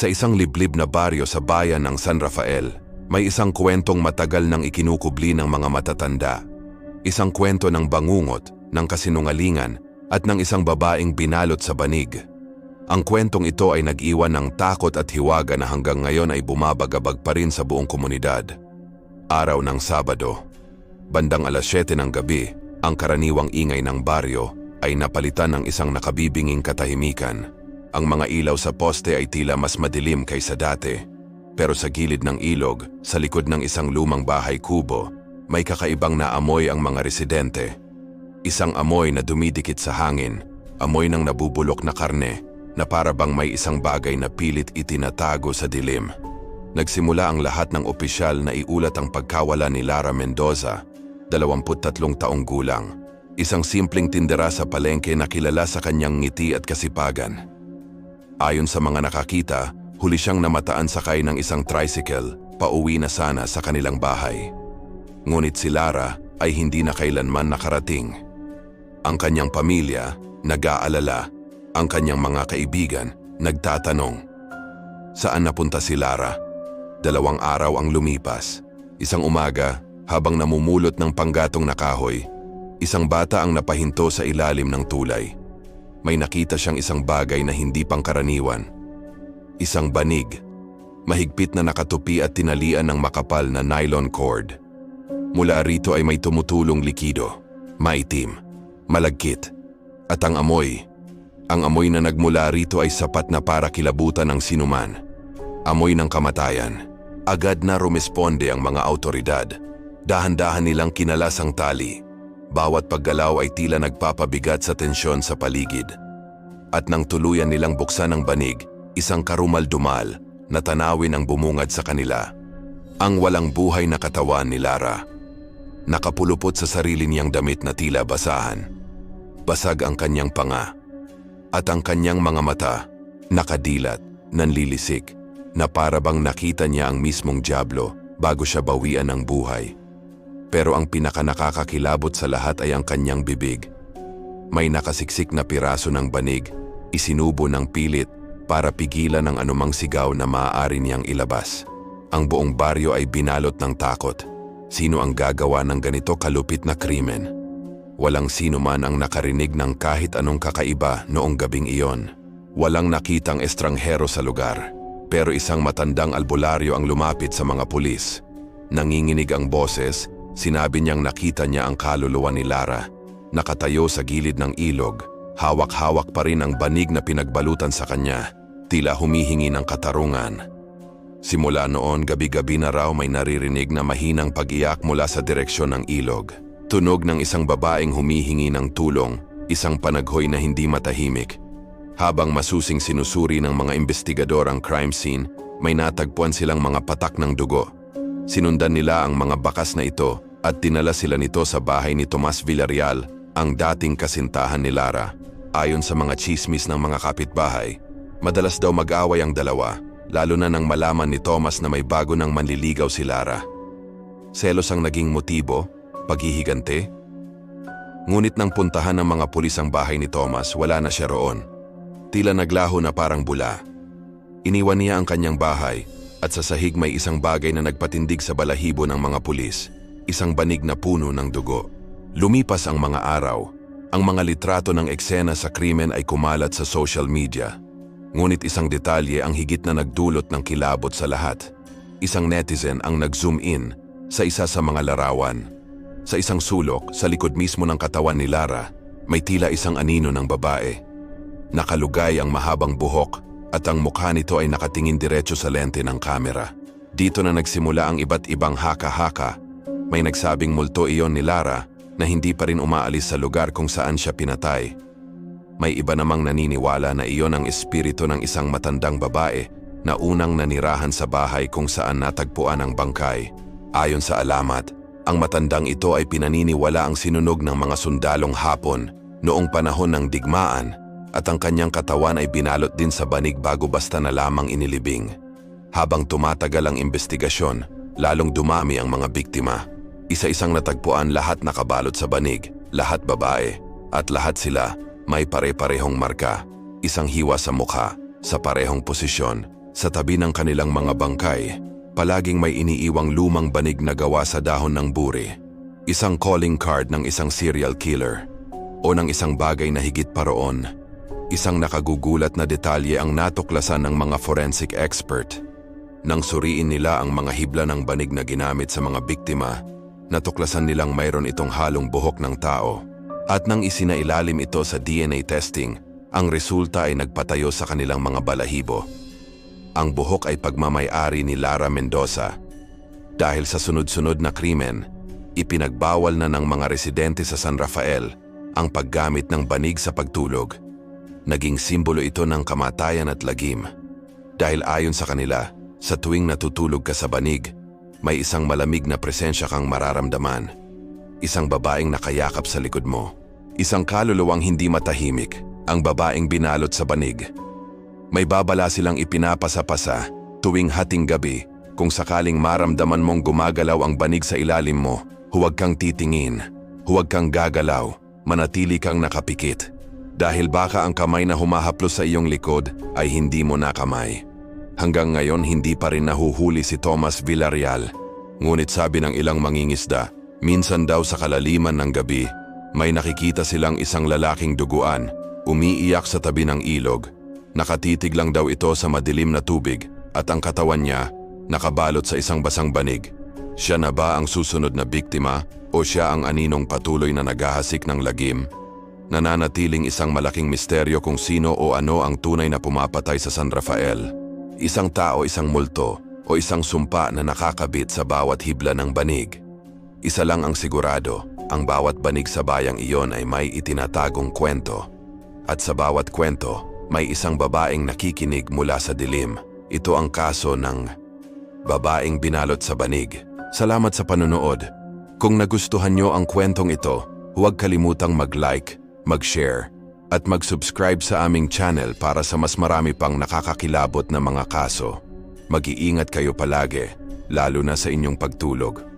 Sa isang liblib na baryo sa bayan ng San Rafael, may isang kwentong matagal nang ikinukubli ng mga matatanda. Isang kwento ng bangungot, ng kasinungalingan, at ng isang babaeng binalot sa banig. Ang kwentong ito ay nag-iwan ng takot at hiwaga na hanggang ngayon ay bumabagabag pa rin sa buong komunidad. Araw ng Sabado, bandang alas 7 ng gabi, ang karaniwang ingay ng baryo ay napalitan ng isang nakabibinging katahimikan. Ang mga ilaw sa poste ay tila mas madilim kaysa dati. Pero sa gilid ng ilog, sa likod ng isang lumang bahay kubo, may kakaibang naamoy ang mga residente. Isang amoy na dumidikit sa hangin, amoy ng nabubulok na karne, na para bang may isang bagay na pilit itinatago sa dilim. Nagsimula ang lahat ng opisyal na iulat ang pagkawala ni Lara Mendoza, 23 taong gulang. Isang simpleng tindera sa palengke na kilala sa kanyang ngiti at kasipagan. Ayon sa mga nakakita, huli siyang namataan sakay ng isang tricycle, pauwi na sana sa kanilang bahay. Ngunit si Lara ay hindi na kailanman nakarating. Ang kanyang pamilya, nag-aalala, ang kanyang mga kaibigan, nagtatanong. Saan napunta si Lara? Dalawang araw ang lumipas. Isang umaga, habang namumulot ng panggatong na kahoy, isang bata ang napahinto sa ilalim ng tulay. May nakita siyang isang bagay na hindi pangkaraniwan. Isang banig. Mahigpit na nakatupi at tinalian ng makapal na nylon cord. Mula rito ay may tumutulong likido, maitim, malagkit, at ang amoy. Ang amoy na nagmula rito ay sapat na para kilabutan ng sinuman. Amoy ng kamatayan. Agad na rumesponde ang mga autoridad. Dahan-dahan nilang kinalas ang tali. Bawat paggalaw ay tila nagpapabigat sa tensyon sa paligid. At nang tuluyan nilang buksan ang banig, isang karumal-dumal na tanawin ang bumungad sa kanila. Ang walang buhay na katawan ni Lara. Nakapulupot sa sarili niyang damit na tila basahan. Basag ang kanyang panga. At ang kanyang mga mata, nakadilat, nanlilisik, na para bang nakita niya ang mismong Diablo bago siya bawian ng buhay. Pero ang pinakanakakakilabot sa lahat ay ang kanyang bibig. May nakasiksik na piraso ng banig, isinubo ng pilit para pigilan ang anumang sigaw na maaari niyang ilabas. Ang buong baryo ay binalot ng takot. Sino ang gagawa ng ganito kalupit na krimen? Walang sino man ang nakarinig ng kahit anong kakaiba noong gabing iyon. Walang nakitang estranghero sa lugar. Pero isang matandang albularyo ang lumapit sa mga pulis. Nanginginig ang boses, sinabi niyang nakita niya ang kaluluwa ni Lara. Nakatayo sa gilid ng ilog, hawak-hawak pa rin ang banig na pinagbalutan sa kanya, tila humihingi ng katarungan. Simula noon, gabi-gabi na raw may naririnig na mahinang pag-iyak mula sa direksyon ng ilog. Tunog ng isang babaeng humihingi ng tulong, isang panaghoy na hindi matahimik. Habang masusing sinusuri ng mga investigador ang crime scene, may natagpuan silang mga patak ng dugo. Sinundan nila ang mga bakas na ito at dinala sila nito sa bahay ni Tomas Villarreal, ang dating kasintahan ni Lara. Ayon sa mga chismis ng mga kapitbahay, madalas daw mag-away ang dalawa, lalo na nang malaman ni Thomas na may bago ng manliligaw si Lara. Selos ang naging motibo, paghihigante. Ngunit nang puntahan ng mga pulis ang bahay ni Thomas, wala na siya roon. Tila naglaho na parang bula. Iniwan niya ang kanyang bahay at sa sahig may isang bagay na nagpatindig sa balahibo ng mga pulis, isang banig na puno ng dugo. Lumipas ang mga araw, ang mga litrato ng eksena sa krimen ay kumalat sa social media. Ngunit isang detalye ang higit na nagdulot ng kilabot sa lahat. Isang netizen ang nag-zoom in sa isa sa mga larawan. Sa isang sulok, sa likod mismo ng katawan ni Lara, may tila isang anino ng babae. Nakalugay ang mahabang buhok at ang mukha nito ay nakatingin diretso sa lente ng kamera. Dito na nagsimula ang iba't ibang haka-haka. May nagsabing multo iyon ni Lara na hindi pa rin umaalis sa lugar kung saan siya pinatay. May iba namang naniniwala na iyon ang espiritu ng isang matandang babae na unang nanirahan sa bahay kung saan natagpuan ang bangkay. Ayon sa alamat, ang matandang ito ay pinaniniwala ang sinunog ng mga sundalong hapon noong panahon ng digmaan at ang kanyang katawan ay binalot din sa banig bago basta na lamang inilibing. Habang tumatagal ang investigasyon, lalong dumami ang mga biktima. Isa-isang natagpuan lahat nakabalot sa banig, lahat babae, at lahat sila may pare-parehong marka, isang hiwa sa mukha, sa parehong posisyon, Sa tabi ng kanilang mga bangkay, palaging may iniiwang lumang banig na gawa sa dahon ng buri. Isang calling card ng isang serial killer o ng isang bagay na higit pa roon. Isang nakagugulat na detalye ang natuklasan ng mga forensic expert. Nang suriin nila ang mga hibla ng banig na ginamit sa mga biktima, natuklasan nilang mayroon itong halong buhok ng tao. At nang isinailalim ito sa DNA testing, ang resulta ay nagpatayo sa kanilang mga balahibo. Ang buhok ay pagmamayari ni Lara Mendoza. Dahil sa sunod-sunod na krimen, ipinagbawal na ng mga residente sa San Rafael ang paggamit ng banig sa pagtulog. Naging simbolo ito ng kamatayan at lagim. Dahil ayon sa kanila, sa tuwing natutulog ka sa banig, may isang malamig na presensya kang mararamdaman. Isang babaeng nakayakap sa likod mo. Isang kaluluwang hindi matahimik, ang babaeng binalot sa banig. May babala silang ipinapasa-pasa tuwing hating gabi kung sakaling maramdaman mong gumagalaw ang banig sa ilalim mo, huwag kang titingin, huwag kang gagalaw, manatili kang nakapikit. Dahil baka ang kamay na humahaplos sa iyong likod ay hindi mo nakamay. Hanggang ngayon hindi pa rin nahuhuli si Thomas Villarreal. Ngunit sabi ng ilang mangingisda, minsan daw sa kalaliman ng gabi, may nakikita silang isang lalaking duguan, umiiyak sa tabi ng ilog. Nakatitig lang daw ito sa madilim na tubig at ang katawan niya nakabalot sa isang basang banig. Siya na ba ang susunod na biktima o siya ang aninong patuloy na naghahasik ng lagim? Nananatiling isang malaking misteryo kung sino o ano ang tunay na pumapatay sa San Rafael. Isang tao, isang multo, o isang sumpa na nakakabit sa bawat hibla ng banig. Isa lang ang sigurado, ang bawat banig sa bayang iyon ay may itinatagong kwento. At sa bawat kwento, may isang babaeng nakikinig mula sa dilim. Ito ang kaso ng babaeng binalot sa banig. Salamat sa panonood. Kung nagustuhan nyo ang kwentong ito, huwag kalimutang mag-like, mag-share, at mag-subscribe sa aming channel para sa mas marami pang nakakakilabot na mga kaso. Mag-iingat kayo palagi, lalo na sa inyong pagtulog.